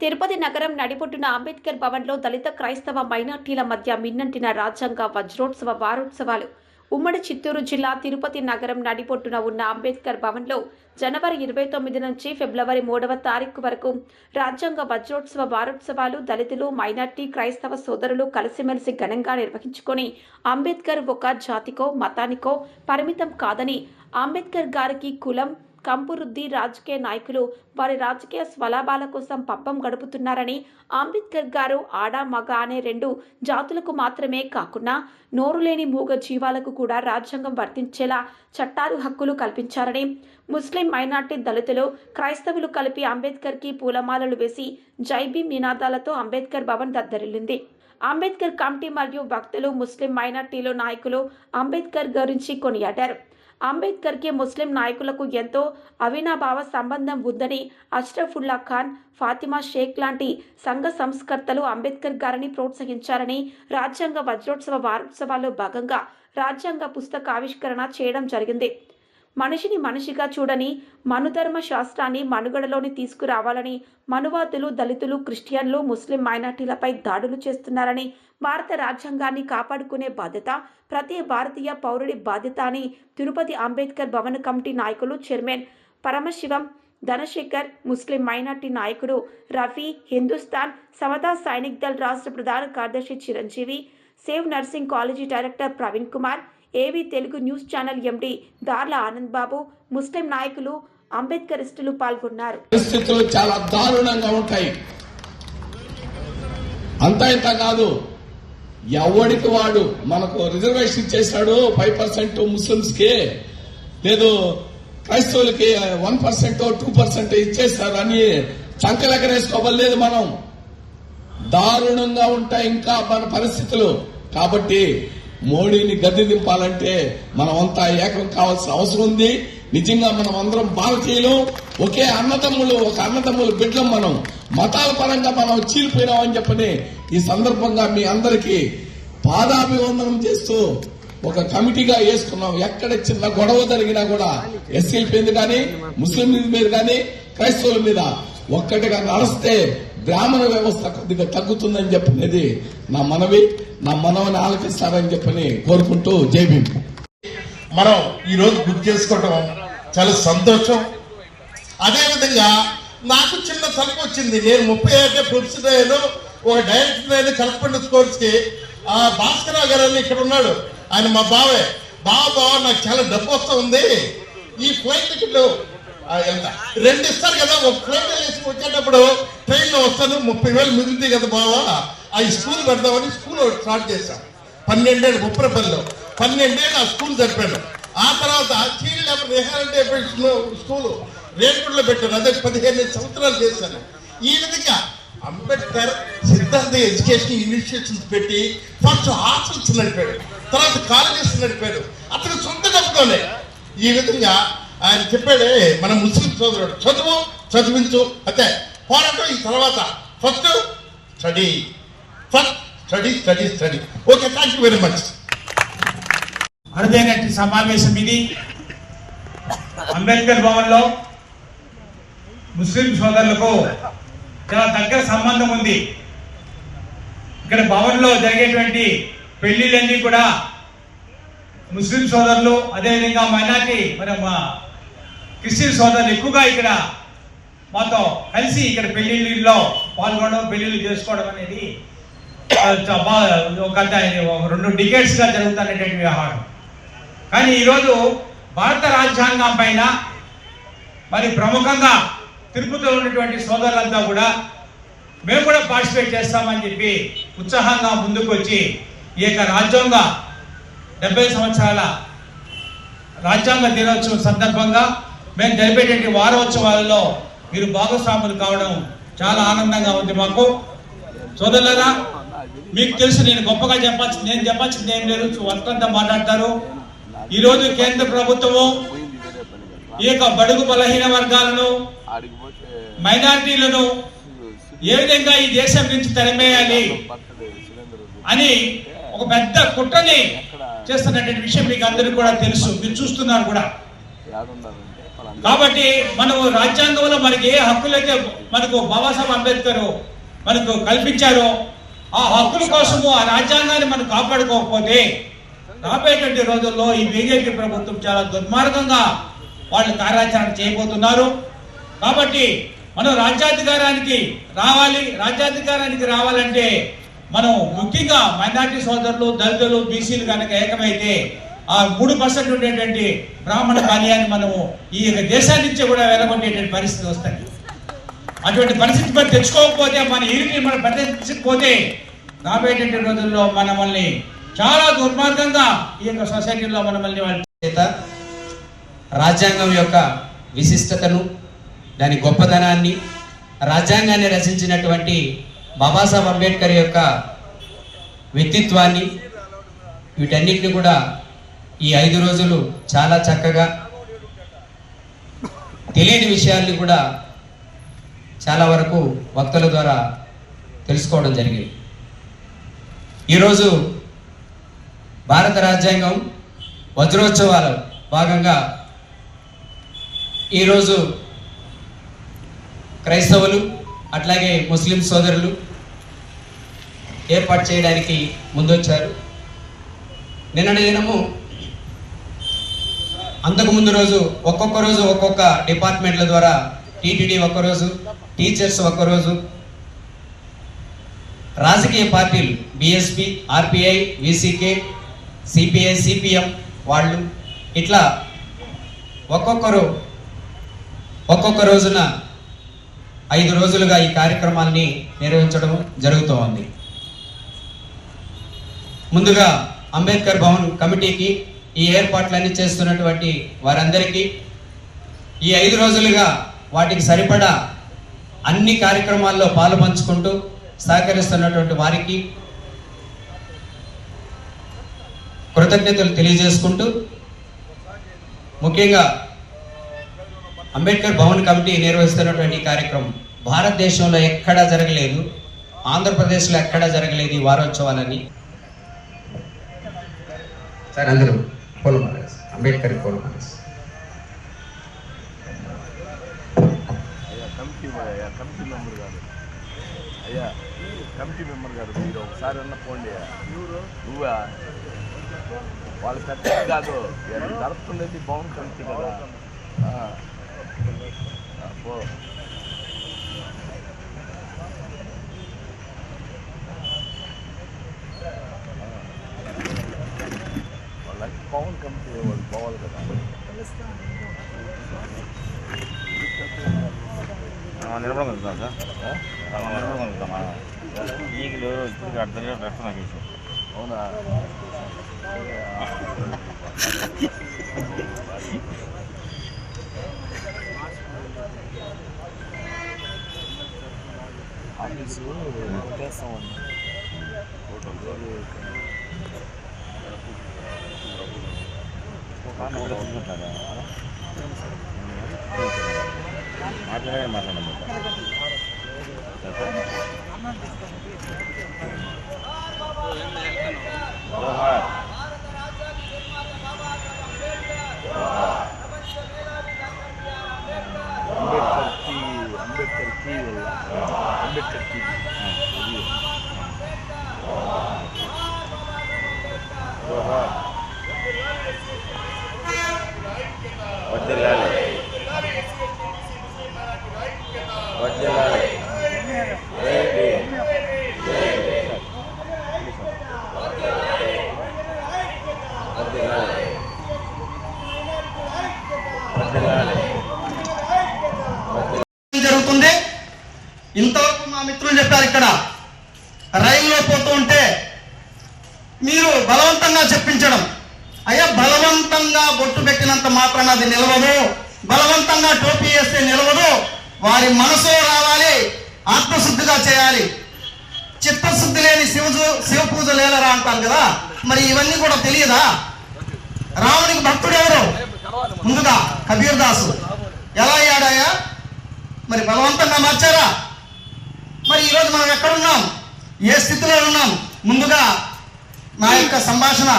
తిరుపతి నగరం నడిపొట్టున అంబేద్కర్ భవన్లో దళిత క్రైస్తవ మైనార్టీల మధ్య మిన్నంటిన రాజ్యాంగ వజ్రోత్సవ వారోత్సవాలు. ఉమ్మడి చిత్తూరు జిల్లా తిరుపతి నగరం నడిపొట్టున ఉన్న అంబేద్కర్ భవన్లో జనవరి ఇరవై తొమ్మిది నుంచి ఫిబ్రవరి మూడవ తారీఖు వరకు రాజ్యాంగ వజ్రోత్సవ వారోత్సవాలు దళితులు మైనార్టీ క్రైస్తవ సోదరులు కలిసిమెలిసి ఘనంగా నిర్వహించుకొని అంబేద్కర్ ఒక జాతికో మతానికో పరిమితం కాదని అంబేద్కర్ గారికి కులం కంపురుద్ది రాజకీయ నాయకులు వారి రాజకీయ స్వలాభాల కోసం పబ్బం గడుపుతున్నారని అంబేద్కర్ గారు ఆడ మగ అనే రెండు జాతులకు మాత్రమే కాకుండా నోరు లేని మూగ జీవాలకు కూడా రాజ్యాంగం వర్తించేలా చట్టాలు హక్కులు కల్పించారని ముస్లిం మైనార్టీ దళితులు క్రైస్తవులు కలిపి అంబేద్కర్కి పూలమాలలు వేసి జైబీ నినాదాలతో అంబేద్కర్ భవన్ దద్దరిల్లింది. అంబేద్కర్ కమిటీ మరియు భక్తులు ముస్లిం మైనార్టీలు నాయకులు అంబేద్కర్ గురించి కొనియాడారు. అంబేద్కర్కి ముస్లిం నాయకులకు ఎంతో అవినాభావ సంబంధం ఉందని అష్రఫుల్లా ఖాన్ ఫాతిమా షేక్ లాంటి సంఘ సంస్కర్తలు అంబేద్కర్ గారిని ప్రోత్సహించారని రాజ్యాంగ వజ్రోత్సవ వారోత్సవాల్లో భాగంగా రాజ్యాంగ పుస్తక ఆవిష్కరణ చేయడం జరిగింది. మనిషిని మనిషిగా చూడని మనుధర్మ శాస్త్రాన్ని మనుగడలోని తీసుకురావాలని మనువాదులు దళితులు క్రిస్టియన్లు ముస్లిం మైనార్టీలపై దాడులు చేస్తున్నారని భారత రాజ్యాంగాన్ని కాపాడుకునే బాధ్యత ప్రతి భారతీయ పౌరుడి బాధ్యత అని తిరుపతి అంబేద్కర్ భవన్ కమిటీ నాయకులు chairman Paramasivam Dhanasekhar Muslim minority నాయకుడు రఫీ హిందుస్థాన్ సమతా సైనిక్ దళ్ రాష్ట్ర ప్రధాన కార్యదర్శి Chiranjeevi save nursing college director Praveen Kumar AV Telugu news channel ఎండి దార్ల ఆనంద్ బాబు ముస్లిం నాయకులు అంబేద్కరిస్టులు పాల్గొన్నారు. పరిస్థితులు చాలా దారుణంగా ఉంటాయి. అంతా ఇంత కాదు. ఎవడికి వాడు మనకు రిజర్వేషన్ చేశాడు? ఫైవ్ పర్సెంట్ ముస్లిమ్స్కి లేదు క్రైస్తవులకి వన్ పర్సెంట్ టూ పర్సెంట్ ఇచ్చేస్తారు అని చంకలెక్కరేసుకోవలేదు మనం. దారుణంగా ఉంటాయి ఇంకా మన పరిస్థితులు. కాబట్టి మోడీని గద్దె దింపాలంటే మనమంతా ఏకం కావాల్సిన అవసరం ఉంది. నిజంగా మనం అందరం భారతీయులు ఒకే అన్నదమ్ములు ఒక అన్నదమ్ములు బిడ్డం మనం. మతాల పరంగా మనం చీలిపోయినామని చెప్పని ఈ సందర్భంగా మీ అందరికీ పాదాభివందనం చేస్తూ ఒక కమిటీగా వేసుకున్నాం. ఎక్కడ చిన్న గొడవ జరిగినా కూడా ఎస్సీల మీద కానీ ముస్లిం మీద కానీ క్రైస్తవుల మీద ఒక్కటిగా నడిస్తే బ్రాహ్మణ వ్యవస్థ కొద్దిగా తగ్గుతుందని చెప్పనేది నా మనవి నా మనవని ఆలకిస్తారని చెప్పని కోరుకుంటూ జైబీ మనం ఈరోజు గుర్తు చేసుకోవటం చాలా సంతోషం. అదేవిధంగా నాకు చిన్న తలపు వచ్చింది. నేను ముప్పై ఏళ్ళ ప్రొఫెసర్ అయ్యాను ఒక డైరెక్టర్ అయిన కరస్పాండెన్స్ కోర్స్కి ఆ భాస్కరరావు గారు అని ఇక్కడ ఉన్నాడు. ఆయన మా బావే. బావ బావ నాకు చాలా డబ్బు వస్తూ ఉంది. ఈ ఫ్లైట్ టికెట్లు వెళ్తా ఎంత? రెండు ఇస్తారు కదా ఒక ట్రైన్ వేసి వచ్చేటప్పుడు ట్రైన్లో వస్తాను ముప్పై వేలు మిగులుతాయి కదా బావా. ఆ స్కూల్ పెడదామని స్కూల్ స్టార్ట్ చేశాం. పన్నెండేళ్ళు ముప్పరపల్లిలో పన్నెండేళ్ళు ఆ స్కూల్ జరిపాను. ఆ తర్వాత చీల్ లేబర్ రిహాబిలిటేషన్ స్కూల్. రేపటిలో పెట్టాను. అదే పదిహేను సంవత్సరాలు చేశాను. ఈ విధంగా అంబేద్కర్ సిద్ధార్థ ఎడ్యుకేషన్ ఇనిషియేషన్స్ పెట్టి ఫస్ట్ హాస్టల్స్ నడిపాడు. తర్వాత కాలేజెస్ నడిపాడు. అతను సొంత డబ్బుతోనే ఈ విధంగా ఆయన చెప్పాడే మన ముస్లిం సోదరుడు చదువు చదివించు అంతే పోరాటం ఈ తర్వాత. First study first study study study okay thank you very much అరుదైనటువంటి సమావేశం ఇది. అంబేద్కర్ భవన్లో ముస్లిం సోదరులకు చాలా దగ్గర సంబంధం ఉంది. ఇక్కడ భవన్లో జరిగేటువంటి పెళ్ళిళ్ళన్నీ కూడా ముస్లిం సోదరులు అదేవిధంగా మైనార్టీ మరి మా క్రిస్టియన్ సోదరులు ఎక్కువగా ఇక్కడ మాతో కలిసి ఇక్కడ పెళ్ళిళ్ళలో పాల్గొనడం పెళ్ళిళ్ళు చేసుకోవడం అనేది ఒక రెండు డికేట్స్గా జరుగుతున్నటువంటి వ్యవహారం. కానీ ఈరోజు భారత రాజ్యాంగం పైన మరి ప్రముఖంగా తిరుపతిలో ఉన్నటువంటి సోదరులంతా కూడా మేము కూడా పార్టిసిపేట్ చేస్తామని చెప్పి ఉత్సాహంగా ముందుకు వచ్చి ఈ యొక్క రాజ్యాంగ డెబ్బై సంవత్సరాల రాజ్యాంగ దినోత్సవం సందర్భంగా మేము జరిపేటువంటి వారోత్సవాలలో మీరు భాగస్వాములు కావడం చాలా ఆనందంగా ఉంది మాకు. సోదరులారా మీకు తెలుసు నేను గొప్పగా చెప్పాల్సి నేను చెప్పాల్సింది ఏం లేదు వర్తంతా మాట్లాడతారు. ఈరోజు కేంద్ర ప్రభుత్వము ఈ యొక్క బడుగు బలహీన వర్గాలను మైనారిటీలను ఏ విధంగా ఈ దేశం నుంచి తరిమేయాలి అని ఒక పెద్ద కుట్రని చేస్తున్నటువంటి విషయం మీకు అందరికీ కూడా తెలుసు మీరు చూస్తున్నారు కూడా. కాబట్టి మనము రాజ్యాంగంలో మనకి ఏ హక్కులైతే మనకు బాబాసాహెబ్ అంబేద్కర్ మనకు కల్పించారో ఆ హక్కుల కోసము ఆ రాజ్యాంగాన్ని మనం కాపాడుకోకపోతే రాబోయేటువంటి రోజుల్లో ఈ బీజేపీ ప్రభుత్వం చాలా దుర్మార్గంగా వాళ్ళు కార్యాచరణ చేయబోతున్నారు. కాబట్టి మనం రాజ్యాధికారానికి రావాలి రాజ్యాధికారానికి రావాలంటే మనం ముఖ్యంగా మైనార్టీ సోదరులు దళితులు బీసీలు కనుక ఏకమైతే ఆ మూడు పర్సెంట్ ఉండేటువంటి బ్రాహ్మణ బాల్యాన్ని మనము ఈ యొక్క దేశాన్ని నుంచి కూడా వెళ్ళగొట్టేటువంటి పరిస్థితి వస్తుంది. అటువంటి పరిస్థితి మనం తెచ్చుకోకపోతే మన ఈరిని మనం ప్రదర్శించకపోతే రాబోయేటువంటి రోజుల్లో మనల్ని చాలా దుర్మార్గంగా ఈ యొక్క సొసైటీలో మనల్ని చేత రాజ్యాంగం యొక్క విశిష్టతను దాని గొప్పతనాన్ని రాజ్యాంగాన్ని రచించినటువంటి బాబాసాహెబ్ అంబేద్కర్ యొక్క వ్యక్తిత్వాన్ని వీటన్నిటిని కూడా ఈ ఐదు రోజులు చాలా చక్కగా తెలియని విషయాల్ని కూడా చాలా వరకు వక్తల ద్వారా తెలుసుకోవడం జరిగింది. ఈరోజు భారత రాజ్యాంగం వజ్రోత్సవాల భాగంగా ఈరోజు క్రైస్తవులు అట్లాగే ముస్లిం సోదరులు ఏర్పాటు చేయడానికి ముందొచ్చారు. నిన్నటి దినము అంతకుముందు రోజు ఒక్కొక్క రోజు ఒక్కొక్క డిపార్ట్మెంట్ల ద్వారా టీటీడీ ఒక్కరోజు టీచర్స్ ఒక్కరోజు రాజకీయ పార్టీలు BSP RPI VCK CPI CPM వాళ్ళు ఇట్లా ఒక్కొక్కరు ఒక్కొక్క రోజున ఐదు రోజులుగా ఈ కార్యక్రమాన్ని నిర్వహించడం జరుగుతూ ఉంది. ముందుగా అంబేద్కర్ భవన్ కమిటీకి ఈ ఏర్పాట్లన్నీ చేస్తున్నటువంటి వారందరికీ ఈ ఐదు రోజులుగా వాటికి సరిపడా అన్ని కార్యక్రమాల్లో పాలు పంచుకుంటూ సహకరిస్తున్నటువంటి వారికి కృతజ్ఞతలు తెలియజేసుకుంటూ ముఖ్యంగా అంబేద్కర్ భవన్ కమిటీ నిర్వహిస్తున్నటువంటి కార్యక్రమం భారతదేశంలో ఎక్కడా జరగలేదు ఆంధ్రప్రదేశ్లో ఎక్కడా జరగలేదు ఈ వారోత్సవాలని సరే అందరూ పూలమాలేసి అంబేద్కర్ పూలమాలేసి అయ్యా కమిటీ మెంబర్ గారు మీరు ఒకసారి అన్న పోండి నువ్వా వాళ్ళ కరెక్ట్ కాదు ఏం జరుపుతున్నది కమిటీ కదా ఆ. ఆ, పో వాళ్ళకి పవన్ కమిటీ వాళ్ళు పోవాలి కదా. నిర్మలం కలుగుతాం సార్. నిర్మలం కలుగుతామా ఈగలు ఇప్పుడు అర్థం రెస్ట్ నాకు వేసాం అవునా? ఆఫీసు పెట్టేస్తామన్నా మాట్లాడే మాట్లాడము అంబేద్కర్కి అంబేద్కర్ వల్ల అంబేద్కర్ alhamdulillah. వారి మనసులో రావాలి ఆత్మశుద్ధిగా చేయాలి. చిత్తశుద్ధి లేని శివ శివ పూజ లేలరా అంటారు కదా? మరి ఇవన్నీ కూడా తెలియదా? రామునికి భక్తుడు ఎవరు? ముందుగా కబీర్ దాసు ఎలా అయ్యాడాయా? మరి బలవంతంగా మార్చారా? మరి ఈరోజు మనం ఎక్కడున్నాం? ఏ స్థితిలో ఉన్నాం? ముందుగా నా యొక్క సంభాషణ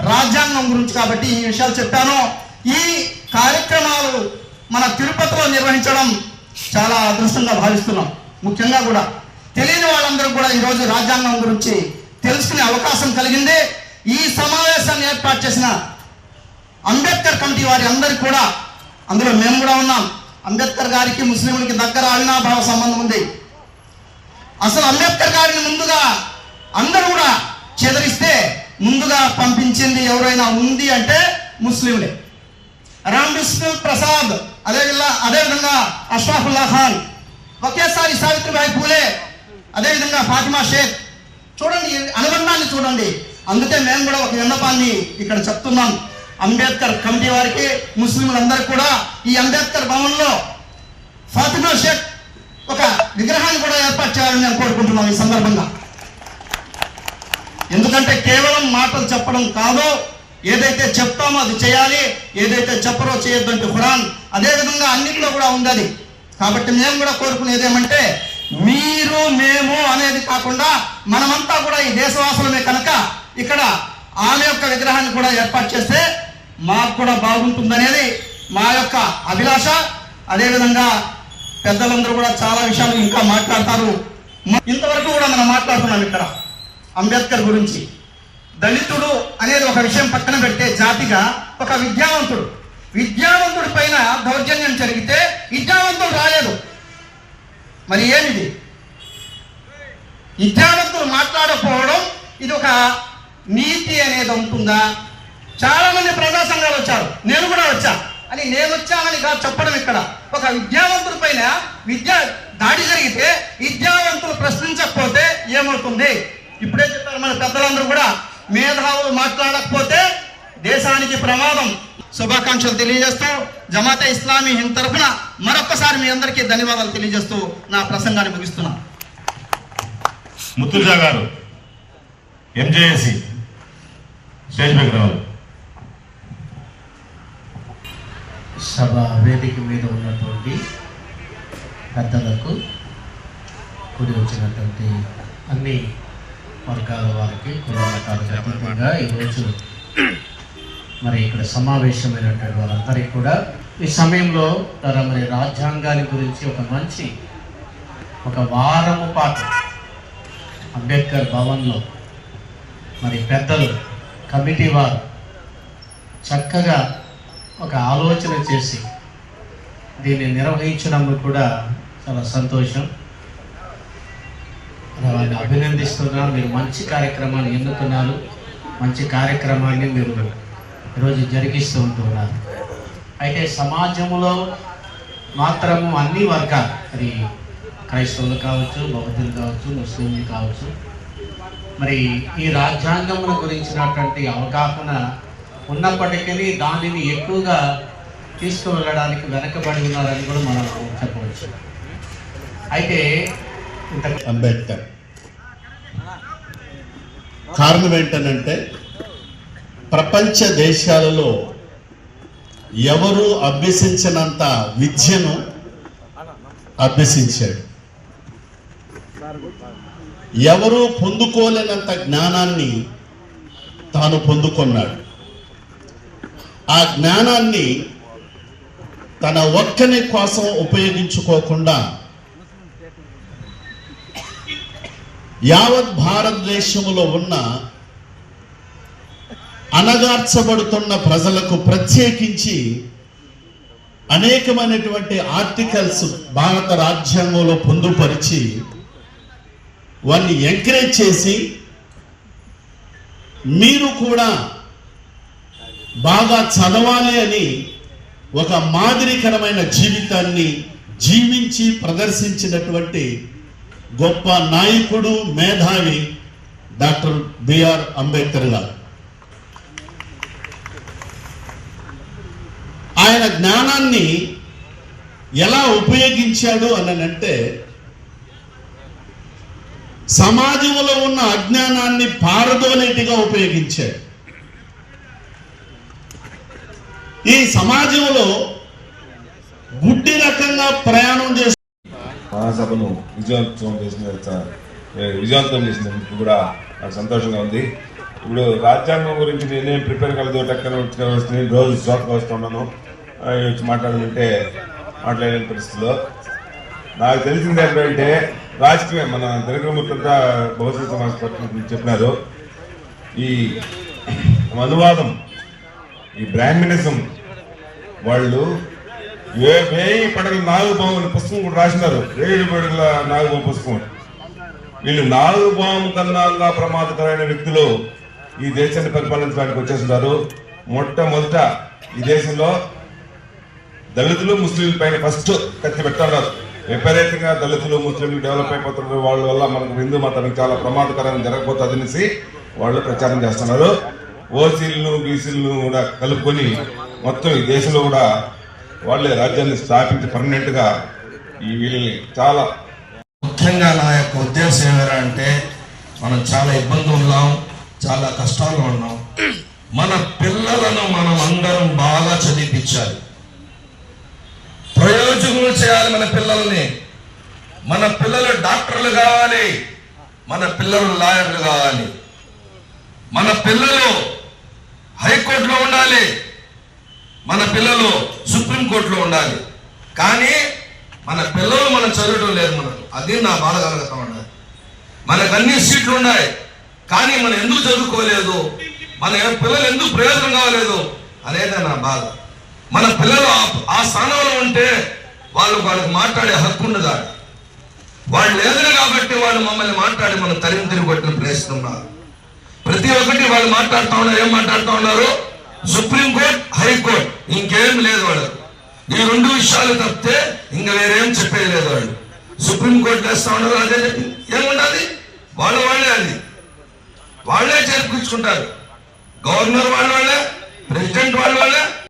రాజ్యాంగం గురించి కాబట్టి ఈ విషయాలు చెప్పాను. ఈ కార్యక్రమాలు మన తిరుపతిలో నిర్వహించడం చాలా అదృష్టంగా భావిస్తున్నాం. ముఖ్యంగా కూడా తెలియని వాళ్ళందరూ కూడా ఈరోజు రాజ్యాంగం గురించి తెలుసుకునే అవకాశం కలిగిందే ఈ సమావేశాన్ని ఏర్పాటు చేసిన అంబేద్కర్ కమిటీ వారి అందరికి కూడా అందులో మేము కూడా ఉన్నాం. అంబేద్కర్ గారికి ముస్లింలకి దగ్గర అవినాభావ సంబంధం ఉంది. అసలు అంబేద్కర్ గారిని ముందుగా అందరూ కూడా చెదరిస్తే ముందుగా పంపించింది ఎవరైనా ఉంది అంటే ముస్లింలే. రామ్ విష్ణు ప్రసాద్ అదే అదేవిధంగా అష్రాఫుల్లా ఖాన్ ఒకేసారి సావిత్రిబాయి పూలే అదేవిధంగా ఫాతిమా షేక్. చూడండి అనుబంధాన్ని చూడండి. అందుకే మేము కూడా ఒక విన్నపాన్ని ఇక్కడ చెప్తున్నాం. అంబేద్కర్ కమిటీ వారికి ముస్లింలందరూ కూడా ఈ అంబేద్కర్ భవన్లో ఫాతిమా షేక్ ఒక విగ్రహాన్ని కూడా ఏర్పాటు చేయాలని నేను కోరుకుంటున్నాం ఈ సందర్భంగా. ఎందుకంటే కేవలం మాటలు చెప్పడం కాదు ఏదైతే చెప్తామో అది చేయాలి ఏదైతే చెప్పరో చేయొద్దంటే ఖురాన్ అదే విధంగా అన్నింటిలో కూడా ఉంది అది కాబట్టి మేము కూడా కోరుకునేది ఏమంటే మీరు మేము అనేది కాకుండా మనమంతా కూడా ఈ దేశవాసులమే కనుక ఇక్కడ ఆమె యొక్క విగ్రహాన్ని కూడా ఏర్పాటు చేస్తే మాకు కూడా బాగుంటుందనేది మా యొక్క అభిలాష. అదేవిధంగా పెద్దలందరూ కూడా చాలా విషయాలు ఇంకా మాట్లాడతారు. ఇంతవరకు కూడా మనం మాట్లాడుతున్నాం ఇక్కడ అంబేద్కర్ గురించి. దళితుడు అనేది ఒక విషయం పక్కన పెడితే జాతిగా ఒక విద్యావంతుడు. విద్యావంతుడి పైన దౌర్జన్యం జరిగితే విద్యావంతుడు రాలేదు. మరి ఏమిది? విద్యావంతుడు మాట్లాడకపోవడం ఇది ఒక నీతి అనేది ఉంటుందా? చాలా మంది ప్రజా సంఘాలు వచ్చారు. నేను కూడా వచ్చా. అని నేను వచ్చానని కాదు చెప్పడం ఇక్కడ. ఒక విద్యావంతుడి పైన విద్య దాడి జరిగితే విద్యావంతులు ప్రశ్నించకపోతే ఏమవుతుంది? ఇప్పుడే చెప్పారు మన పెద్దలందరూ కూడా మేధావులు మాట్లాడకపోతే దేశానికి ప్రమాదం. శుభాకాంక్షలు తెలియజేస్తూ జమాతే ఇస్లామీ హింద్ తరఫున మరొక్కసారి మీ అందరికీ ధన్యవాదాలు తెలియజేస్తూ నా ప్రసంగాన్ని ముగిస్తున్నాను ముత్తుజా గారు ఎంజేఎసి స్టేజ్ పైకి రావాలి. సభ వేదిక మీద ఉన్నటువంటి పెద్దలకు కూడి వచ్చినటువంటి అన్ని వర్గాల వారికి కులమతాలకు అతీతంగా ఈరోజు మరి ఇక్కడ సమావేశమైనటువంటి వాళ్ళందరికీ కూడా ఈ సమయంలో తన మరి రాజ్యాంగాన్ని గురించి ఒక మంచి ఒక వారము పాటు అంబేద్కర్ భవన్లో మరి పెద్దలు కమిటీ వారు చక్కగా ఒక ఆలోచన చేసి దీన్ని నిర్వహించడం కూడా చాలా సంతోషం. వారిని అభినందిస్తున్నాను మీరు మంచి కార్యక్రమాన్ని ఎన్నుకున్నారు మంచి కార్యక్రమాన్ని మీరు ఈరోజు జరిగిస్తూ ఉంటున్నారు. అయితే సమాజంలో మాత్రము అన్ని వర్గాలు మరి క్రైస్తవులు కావచ్చు బౌద్ధులు కావచ్చు ముస్లింలు కావచ్చు మరి ఈ రాజ్యాంగముల గురించినటువంటి అవగాహన ఉన్నప్పటికీ దానిని ఎక్కువగా తీసుకువెళ్ళడానికి వెనకబడి ఉన్నారని కూడా మనం చెప్పవచ్చు. అయితే అంబేద్కర్. కారణం ఏంటనంటే ప్రపంచ దేశాలలో ఎవరు అభ్యసించినంత విద్యను అభ్యసించాడు. ఎవరు పొందుకోలేనంత జ్ఞానాన్ని తాను పొందుకున్నాడు. ఆ జ్ఞానాన్ని తన ఒక్కని కోసం ఉపయోగించుకోకుండా యావత్ భారతదేశంలో ఉన్న అణగార్చబడుతున్న ప్రజలకు ప్రత్యేకించి అనేకమైనటువంటి ఆర్టికల్స్ భారత రాజ్యాంగంలో పొందుపరిచి వారిని ఎంకరేజ్ చేసి మీరు కూడా బాగా చదవాలి అని ఒక మాదిరికరమైన జీవితాన్ని జీవించి ప్రదర్శించినటువంటి గొప్ప నాయకుడు మేధావి డాక్టర్ బిఆర్ అంబేద్కర్ గారు. ఆయన జ్ఞానాన్ని ఎలా ఉపయోగించాడు అని అంటే సమాజంలో ఉన్న అజ్ఞానాన్ని పారదోలేటిగా ఉపయోగించాడు. ఈ సమాజంలో గుడ్డి రకంగా ప్రయాణం చేస్తూ మహాసభను విజయోత్సవం చేసిన విజయవంతం చేసినందుకు కూడా నాకు సంతోషంగా ఉంది. ఇప్పుడు రాజ్యాంగం గురించి నేనేం ప్రిపేర్ కలదు టక్కన వస్తుంది రోజు షాప్కి వస్తున్నాను వచ్చి మాట్లాడమంటే మాట్లాడలేని పరిస్థితిలో. నాకు తెలిసింది ఏంటంటే రాజకీయం మన దరిద్రమూర్తంతా అంతా సమాజ సమాజ్ గురించి చెప్పినారు. ఈ అనువాదం ఈ బ్రాహ్మణిజం వాళ్ళు ఏ వేయి పడగల నాగుబాము అనే పుస్తకం కూడా రాసినారు. వేయి పడగల నాగుబాము పుస్తకం. వీళ్ళు నాగుబాము కన్నా ప్రమాదకరమైన వ్యక్తులు ఈ దేశాన్ని పరిపాలించడానికి వచ్చేస్తున్నారు. మొట్టమొదట ఈ దేశంలో దళితులు ముస్లింల పైన ఫస్ట్ కత్తి పెట్టారు విపరీతంగా దళితులు ముస్లింలు డెవలప్ అయిపోతున్నారు. వాళ్ళ వల్ల మనకు హిందూ మతానికి చాలా ప్రమాదకరం జరగబోతుంది అనేసి వాళ్ళు ప్రచారం చేస్తున్నారు. ఓసీలను బీసీలను కూడా కలుపుకొని మొత్తం ఈ దేశంలో కూడా వాళ్ళే రాజ్యాన్ని స్థాపించి పర్మనెంట్గా ఈ వీళ్ళని చాలా ముఖ్యంగా నా యొక్క ఉద్దేశం అంటే మనం చాలా ఇబ్బందులు ఉన్నాం చాలా కష్టాలు ఉన్నాం. మన పిల్లలను మనం అందరం బాగా చదివించాలి ప్రయోజకులు చేయాలి మన పిల్లల్ని. మన పిల్లలు డాక్టర్లు కావాలి. మన పిల్లలు లాయర్లు కావాలి. మన పిల్లలు హైకోర్టులో ఉండాలి. మన పిల్లలు సుప్రీంకోర్టులో ఉండాలి. కానీ మన పిల్లలు మనం చదవటం లేదు మనం. అది నా బాధ కలుగుతా ఉండాలి మనకు అన్ని సీట్లు ఉన్నాయి. కానీ మనం ఎందుకు చదువుకోలేదు? మన పిల్లలు ఎందుకు ప్రయోజనం కావలేదు అనేది నా బాధ. మన పిల్లలు ఆ- స్థానంలో ఉంటే వాళ్ళు వాళ్ళకి మాట్లాడే హక్కు ఉండదా వాళ్ళు లేదని కాబట్టి వాళ్ళు మమ్మల్ని మాట్లాడి మనం తరిమి తిరిగి కొట్టిన ప్రయత్నం ప్రతి ఒక్కటి వాళ్ళు మాట్లాడుతూ ఉన్నారు ఏం మాట్లాడుతూ ఉన్నారు? సుప్రీంకోర్టు హైకోర్టు ఇంకేం లేదు వాడు. ఈ రెండు విషయాలు తప్పితే ఇంకా వేరేం చెప్పేది లేదు వాళ్ళు సుప్రీంకోర్టు వేస్తా ఉండదు అదే చెప్పి ఏముండదు వాళ్ళు వాళ్ళే అది. వాళ్ళే చేర్పించుకుంటారు గవర్నర్ వాళ్ళ వాళ్ళే ప్రెసిడెంట్ వాళ్ళ వాళ్ళే.